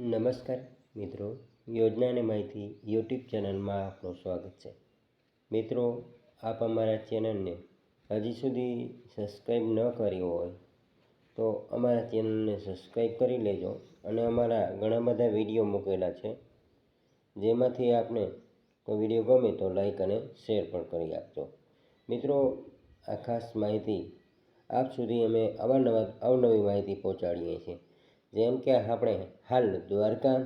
નમસ્કાર મિત્રો, યોજના અને માહિતી યુટ્યુબ ચેનલમાં આપનું સ્વાગત છે. મિત્રો, આપ અમારા ચેનલને હજી સુધી સબસ્ક્રાઈબ ન કરી હોય તો અમારા ચેનલને સબસ્ક્રાઈબ કરી લેજો અને અમારા ઘણા બધા વીડિયો મૂકેલા છે. જેમાંથી આપને કોઈ વીડિયો ગમે તો લાઈક અને શેર પણ કરી આપજો. મિત્રો, આ ખાસ માહિતી આપ સુધી અમે અવારનવાર અવનવી માહિતી પહોંચાડીએ છીએ. જેમ કે આપણે હાલ દ્વારકા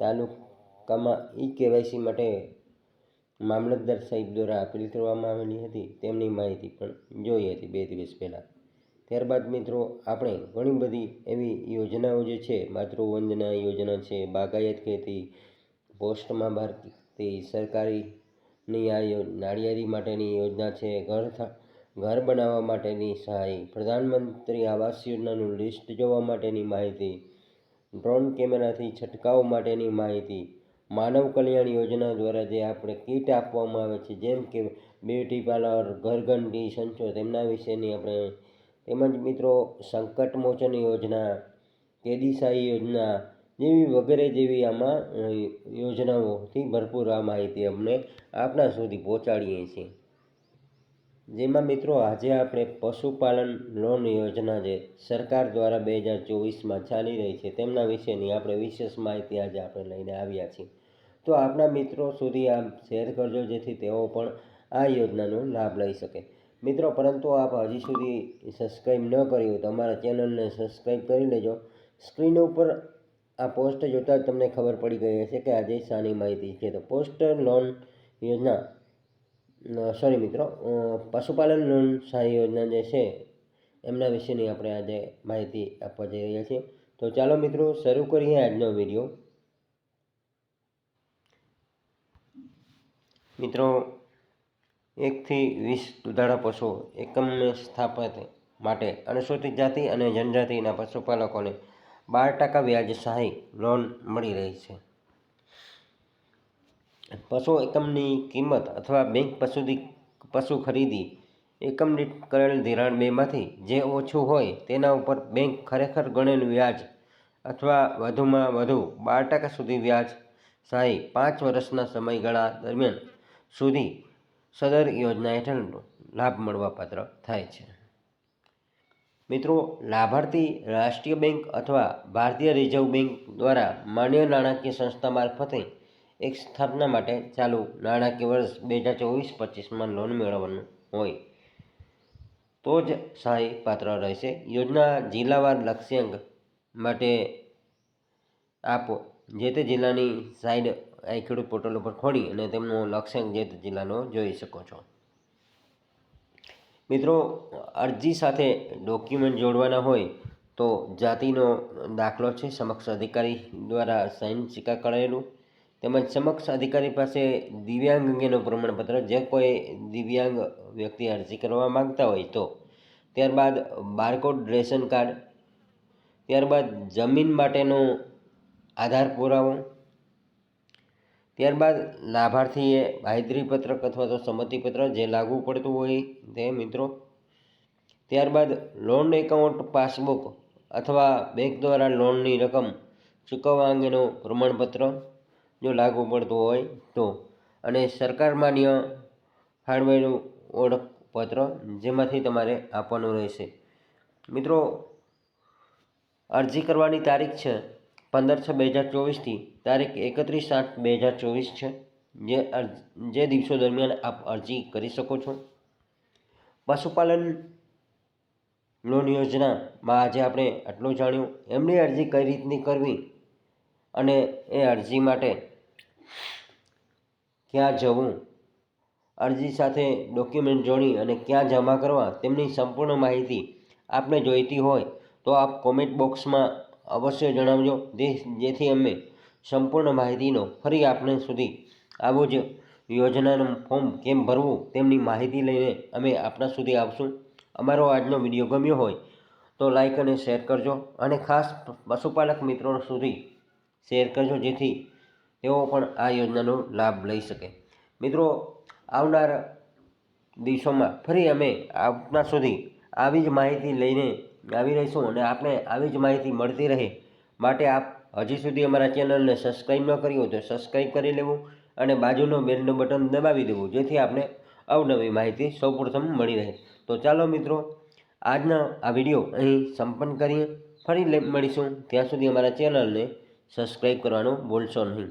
તાલુકામાં ઈ કેવાયસી માટે મામલતદાર સાહેબ દ્વારા અપીલ કરવામાં આવેલી હતી, તેમની માહિતી પણ જોઈ હતી બે દિવસ પહેલાં. ત્યારબાદ મિત્રો, આપણે ઘણી બધી એવી યોજનાઓ જે છે માતૃવંદના યોજના છે બાગાયત ખેતી પોસ્ટમાં ભરતી સરકારીની આ નાળિયેરી માટેની યોજના છે, ઘર ઘર બનાવવા માટેની સહાય. પ્રધાનમંત્રી આવાસ યોજનાનું લિસ્ટ જોવા માટેની માહિતી. ડ્રોન કેમેરાથી છંટકાવ માટેની માહિતી. માનવ કલ્યાણ યોજના દ્વારા જે આપણે કીટ આપવામાં આવે છે, જેમ કે બ્યુટી પાર્લર, ઘરઘંટી, સંચો, તેમના વિશેની આપણે તેમજ મિત્રો સંકટ મોચન યોજના કેદી સહાય યોજના જેવી વગેરે જેવી આમાં યોજનાઓથી ભરપૂર આ માહિતી અમને આપના સુધી પહોંચાડીએ છીએ. જેમાં મિત્રો આજે આપણે પશુપાલન લોન યોજના જે સરકાર દ્વારા બે હજાર ચોવીસમાં ચાલી રહી છે તેમના વિશેની આપણે વિશેષ માહિતી આજે આપણે લઈને આવ્યા છીએ. તો આપણા મિત્રો સુધી આ શેર કરજો જેથી તેઓ પણ આ યોજનાનો લાભ લઈ શકે. મિત્રો, પરંતુ આપ હજી સુધી સબસ્ક્રાઈબ ન કર્યું હોય તો અમારા ચેનલને સબસ્ક્રાઈબ કરી લેજો. સ્ક્રીન ઉપર આ પોસ્ટ જોતાં જ તમને ખબર પડી ગઈ હશે કે આજે શાની માહિતી છે. તો પોસ્ટ લોન યોજના સોરી મિત્રો પશુપાલન લોન સહાય યોજના જે છે, એમના વિશેની આપણે આજે માહિતી આપવા જઈ રહ્યા છીએ. તો ચાલો મિત્રો, શરૂ કરીએ આજનો વીડિયો. મિત્રો, એકથી વીસ દુધાળા પશુઓ એકમને સ્થાપિત માટે અનુસૂચિત જાતિ અને જનજાતિના પશુપાલકોને બાર ટકા વ્યાજ સહાય લોન મળી રહી છે. પશુ એકમની કિંમત અથવા બેંક પશુથી પશુ ખરીદી એકમ દીઠ કરેલ ધિરાણ બેમાંથી જે ઓછું હોય તેના ઉપર બેંક ખરેખર ગણેલું વ્યાજ અથવા વધુમાં વધુ બાર ટકા સુધી વ્યાજ સહાય પાંચ વર્ષના સમયગાળા દરમિયાન સુધી સદર યોજના હેઠળનો લાભ મળવાપાત્ર થાય છે. મિત્રો, લાભાર્થી રાષ્ટ્રીય બેંક અથવા ભારતીય રિઝર્વ બેંક દ્વારા માન્ય નાણાકીય સંસ્થા મારફતે એક સ્થાપના માટે ચાલુ નાણાકીય વર્ષ બે હજાર ચોવીસ પચીસમાં લોન મેળવવાનું હોય. તો જ સહાય પાત્ર રહેશે. યોજના જિલ્લાવાર લક્ષ્યાંક માટે આપ. જે તે જિલ્લાની સાઈડ આ ખેડૂત પોર્ટલ ઉપર ખોલી અને તેમનો લક્ષ્યાંક જે તે જિલ્લાનો જોઈ શકો છો. મિત્રો, અરજી સાથે ડોક્યુમેન્ટ જોડવાના હોય તો જાતિનો દાખલો છે. સમક્ષ અધિકારી દ્વારા સાઇન સિક્કા કરાયેલું. તેમજ સમક્ષ અધિકારી પાસે દિવ્યાંગ અંગેનું પ્રમાણપત્ર, જે કોઈ દિવ્યાંગ વ્યક્તિ અરજી કરવા માગતા હોય તો. ત્યારબાદ બારકોડ રેશન કાર્ડ. ત્યારબાદ જમીન માટેનો આધાર પુરાવો. ત્યારબાદ લાભાર્થીએ બાંયધરી પત્રક અથવા તો સંમતિપત્ર જે લાગુ પડતું હોય તે મિત્રો. ત્યારબાદ લોન એકાઉન્ટ પાસબુક અથવા બેંક દ્વારા લોનની રકમ ચૂકવવા અંગેનું પ્રમાણપત્ર. જો લાગુ પડતું હોય તો. અને સરકાર માન્ય ફાળવેલું ઓળખપત્ર જેમાંથી તમારે આપવાનું રહેશે. મિત્રો, અરજી કરવાની તારીખ છે પંદર છ બે હજાર ચોવીસથી. તારીખ એકત્રીસ આઠ બે હજાર ચોવીસ છે. જે જે દિવસો દરમિયાન આપ અરજી કરી શકો છો. પશુપાલન લોન યોજનામાં આજે આપણે આટલું જાણ્યું. એમની અરજી કઈ રીતની કરવી અને એ અરજી માટે ક્યાં જવું? અરજી સાથે ડોક્યુમેન્ટ જોડી અને ક્યાં જમા કરવા તેમની સંપૂર્ણ માહિતી આપને જોઈતી હોય તો આપ કોમેન્ટ બોક્સમાં અવશ્ય જણાવજો જેથી અમે સંપૂર્ણ માહિતીનો ફરી આપને સુધી આવું જ યોજનાનું ફોર્મ કેમ ભરવું તેમની માહિતી લઈને અમે આપણા સુધી આવશું. અમારો આજનો વીડિયો ગમ્યો હોય તો લાઈક અને શેર કરજો અને ખાસ પશુપાલક મિત્રો સુધી શેર કરજો જેથી તેઓ પણ આ યોજનાનો લાભ લઈ શકે. મિત્રો, આવનાર દિવસોમાં ફરી અમે આપના સુધી આવી જ માહિતી લઈને આવી રહીશું અને આપણે આવી જ માહિતી મળતી રહે માટે આપ હજી સુધી અમારા ચેનલને સબસ્ક્રાઈબ ન કરી હોય તો સબસ્ક્રાઈબ કરી લેવું અને બાજુનો બેલનું બટન દબાવી દેવું, જેથી આપણે અવનવી માહિતી સૌપ્રથમ મળી રહે. તો ચાલો મિત્રો, આજના આ વીડિયો અહીં સંપન્ન કરીએ. ફરી મળીશું. ત્યાં સુધી અમારા ચેનલને સબસ્ક્રાઈબ કરવાનું ભૂલશો નહીં.